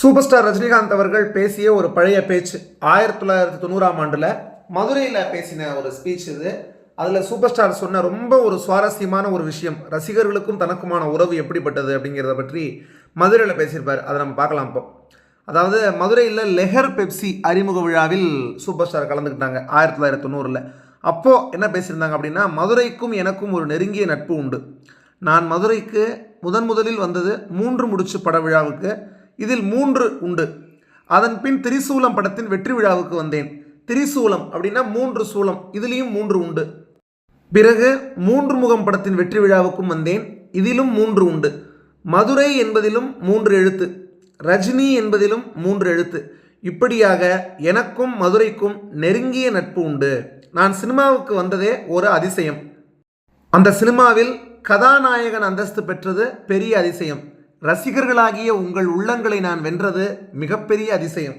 Super star Rajinikanth அவர்கள் பேசிய ஒரு பழைய பேச்சு. ஆயிரத்தி தொள்ளாயிரத்தி தொண்ணூறாம் ஆண்டில் மதுரையில் பேசின ஒரு ஸ்பீச் இது. அதில் சூப்பர் ஸ்டார் சொன்ன ரொம்ப ஒரு சுவாரஸ்யமான ஒரு விஷயம். ரசிகர்களுக்கும் தனக்குமான உறவு எப்படிப்பட்டது அப்படிங்கிறத பற்றி மதுரையில் பேசியிருப்பார். அதை நம்ம பார்க்கலாம் இப்போ. அதாவது மதுரையில் லெஹர் பெப்சி அறிமுக விழாவில் சூப்பர் ஸ்டார் கலந்துக்கிட்டாங்க ஆயிரத்தி தொள்ளாயிரத்தி தொண்ணூறில். அப்போது என்ன பேசியிருந்தாங்க அப்படின்னா மதுரைக்கும் எனக்கும் ஒரு நெருங்கிய நட்பு உண்டு. நான் மதுரைக்கு முதன் முதலில் வந்தது மூன்று முடிச்சு பட விழாவுக்கு இதில் மூன்று உண்டு. அதன் பின் திரிசூலம் படத்தின் வெற்றி விழாவுக்கு வந்தேன். திரிசூலம் அப்படின்னா மூன்று சூலம். இதுலேயும் மூன்று உண்டு. பிறகு மூன்று முகம் படத்தின் வெற்றி விழாவுக்கும் வந்தேன். இதிலும் மூன்று உண்டு. மதுரை என்பதிலும் மூன்று எழுத்து. ரஜினி என்பதிலும் மூன்று எழுத்து. இப்படியாக எனக்கும் மதுரைக்கும் நெருங்கிய நட்பு உண்டு. நான் சினிமாவுக்கு வந்ததே ஒரு அதிசயம். அந்த சினிமாவில் கதாநாயகன் அந்தஸ்து பெற்றது பெரிய அதிசயம். ரசிகர்களாகிய உங்கள் உள்ளங்களை நான் வென்றது மிகப்பெரிய அதிசயம்.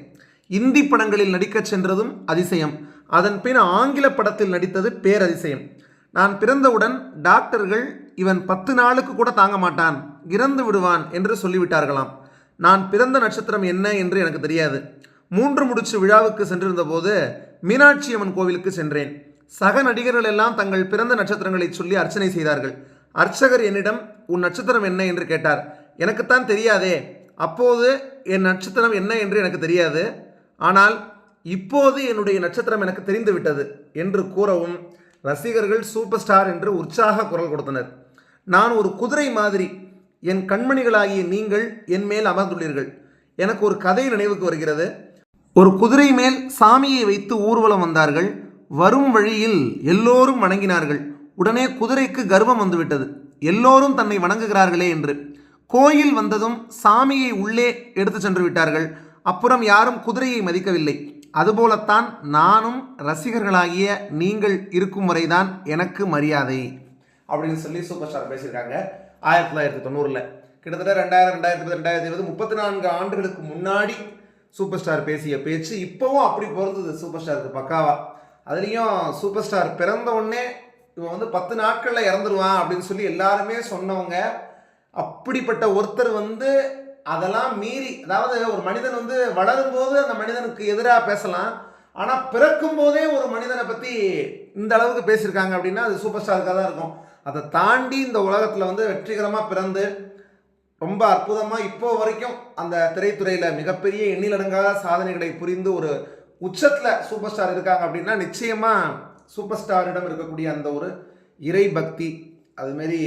இந்தி படங்களில் நடிக்கச் சென்றதும் அதிசயம். அதன் பின் ஆங்கில படத்தில் நடித்தது பேரதிசயம். நான் பிறந்தவுடன் டாக்டர்கள் இவன் பத்து நாளுக்கு கூட தாங்க மாட்டான் இறந்து விடுவான் என்று சொல்லிவிட்டார்களாம். நான் பிறந்த நட்சத்திரம் என்ன என்று எனக்கு தெரியாது. மூன்று முடிச்சு விழாவுக்கு சென்றிருந்த போது மீனாட்சி அம்மன் கோவிலுக்கு சென்றேன். சக நடிகர்கள் எல்லாம் தங்கள் பிறந்த நட்சத்திரங்களை சொல்லி அர்ச்சனை செய்தார்கள். அர்ச்சகர் என்னிடம் உன் நட்சத்திரம் என்ன? என்று கேட்டார். எனக்குத்தான் தெரியாதே. அப்போது என் நட்சத்திரம் என்ன என்று எனக்கு தெரியாது. ஆனால் இப்போது என்னுடைய நட்சத்திரம் எனக்கு தெரிந்து விட்டது என்று கூறவும் ரசிகர்கள் சூப்பர் ஸ்டார் என்று உற்சாக குரல் கொடுத்தனர். நான் ஒரு குதிரை மாதிரி என் கண்மணிகளாகிய நீங்கள் என் மேல் அமர்ந்துள்ளீர்கள். எனக்கு ஒரு கதை நினைவுக்கு வருகிறது. ஒரு குதிரை மேல் சாமியை வைத்து ஊர்வலம் வந்தார்கள். வரும் வழியில் எல்லோரும் வணங்கினார்கள். உடனே குதிரைக்கு கர்வம் வந்துவிட்டது. எல்லோரும் தன்னை வணங்குகிறார்களே என்று. கோயில் வந்ததும் சாமியை உள்ளே எடுத்து சென்று விட்டார்கள். அப்புறம் யாரும் குதிரையை மதிக்கவில்லை. அதுபோலத்தான் நானும் ரசிகர்களாகிய நீங்கள் இருக்கும் வரைதான் எனக்கு மரியாதை. அப்படின்னு சொல்லி சூப்பர் ஸ்டார் பேசியிருக்காங்க. ஆயிரத்தி தொள்ளாயிரத்தி தொண்ணூறில். கிட்டத்தட்ட ரெண்டாயிரம் ரெண்டாயிரத்தி பத்து ரெண்டாயிரத்தி இருபது முப்பத்தி நான்கு ஆண்டுகளுக்கு முன்னாடி சூப்பர் ஸ்டார் பேசிய பேச்சு இப்போவும் அப்படி பொருந்தது சூப்பர் ஸ்டாருக்கு பக்காவா. அதுலேயும் சூப்பர் ஸ்டார் பிறந்த உடனே இவன் வந்து பத்து நாட்களில் இறந்துருவான் அப்படின்னு சொல்லி எல்லாருமே சொன்னவங்க அப்படிப்பட்ட ஒருத்தர் வந்து அதெல்லாம் மீறி அதாவது ஒரு மனிதன் வந்து வளரும்போது அந்த மனிதனுக்கு எதிராக பேசலாம் ஆனால் பிறக்கும் போதே ஒரு மனிதனை பற்றி இந்த அளவுக்கு பேசியிருக்காங்க அப்படின்னா அது சூப்பர் ஸ்டாருக்காக தான் இருக்கும். அதை தாண்டி இந்த உலகத்தில் வந்து வெற்றிகரமாக பிறந்து ரொம்ப அற்புதமாக இப்போ வரைக்கும் அந்த திரைத்துறையில் மிகப்பெரிய எண்ணிலடங்காத சாதனைகளை புரிந்து ஒரு உச்சத்தில் சூப்பர் ஸ்டார் இருக்காங்க அப்படின்னா நிச்சயமாக சூப்பர் ஸ்டாரிடம் இருக்கக்கூடிய அந்த ஒரு இறை பக்தி அதுமாரி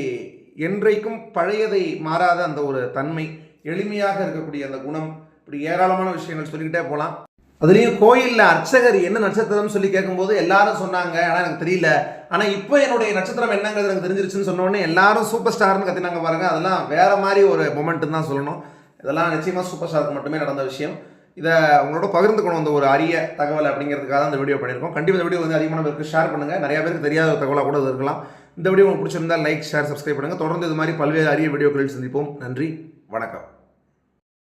என்றைக்கும் பழையதை மாறாத அந்த ஒரு தன்மை எளிமையாக இருக்கக்கூடிய அந்த குணம் இப்படி ஏராளமான விஷயங்கள் சொல்லிக்கிட்டே போகலாம் அதுலேயும் கோயிலில் அர்ச்சகர் என்ன நட்சத்திரம்னு சொல்லி கேட்கும்போது எல்லாரும் சொன்னாங்க ஆனால் எனக்கு தெரியல. ஆனால் இப்போ என்னுடைய நட்சத்திரம் என்னங்கிறது எனக்கு தெரிஞ்சிருச்சுன்னு சொன்னோடனே எல்லாரும் சூப்பர் ஸ்டார்னு கத்தினாங்க பாருங்க. அதெல்லாம் வேற மாதிரி ஒரு மொமெண்ட்டுன்னு தான் சொல்லணும். இதெல்லாம் நிச்சயமாக சூப்பர் ஸ்டாருக்கு மட்டுமே நடந்த விஷயம். இதை உங்களோட பகிர்ந்துக்கணும் அந்த ஒரு அரிய தகவல் அப்படிங்கிறதுக்காக தான் இந்த வீடியோ பண்ணியிருக்கோம். கண்டிப்பாக இந்த வீடியோ வந்து அதிகமான பேருக்கு ஷேர் பண்ணுங்கள் நிறைய பேருக்கு தெரியாத ஒரு தகவலாக கூட இருக்கலாம். இந்த வீடியோ உங்களுக்கு பிடிச்சிருந்தா லைக் ஷேர் சப்ஸ்கிரைப் பண்ணுங்கள் தொடர்ந்து இது மாதிரி பல்வேறு அரிய வீடியோக்களில் சந்திப்போம். நன்றி வணக்கம்.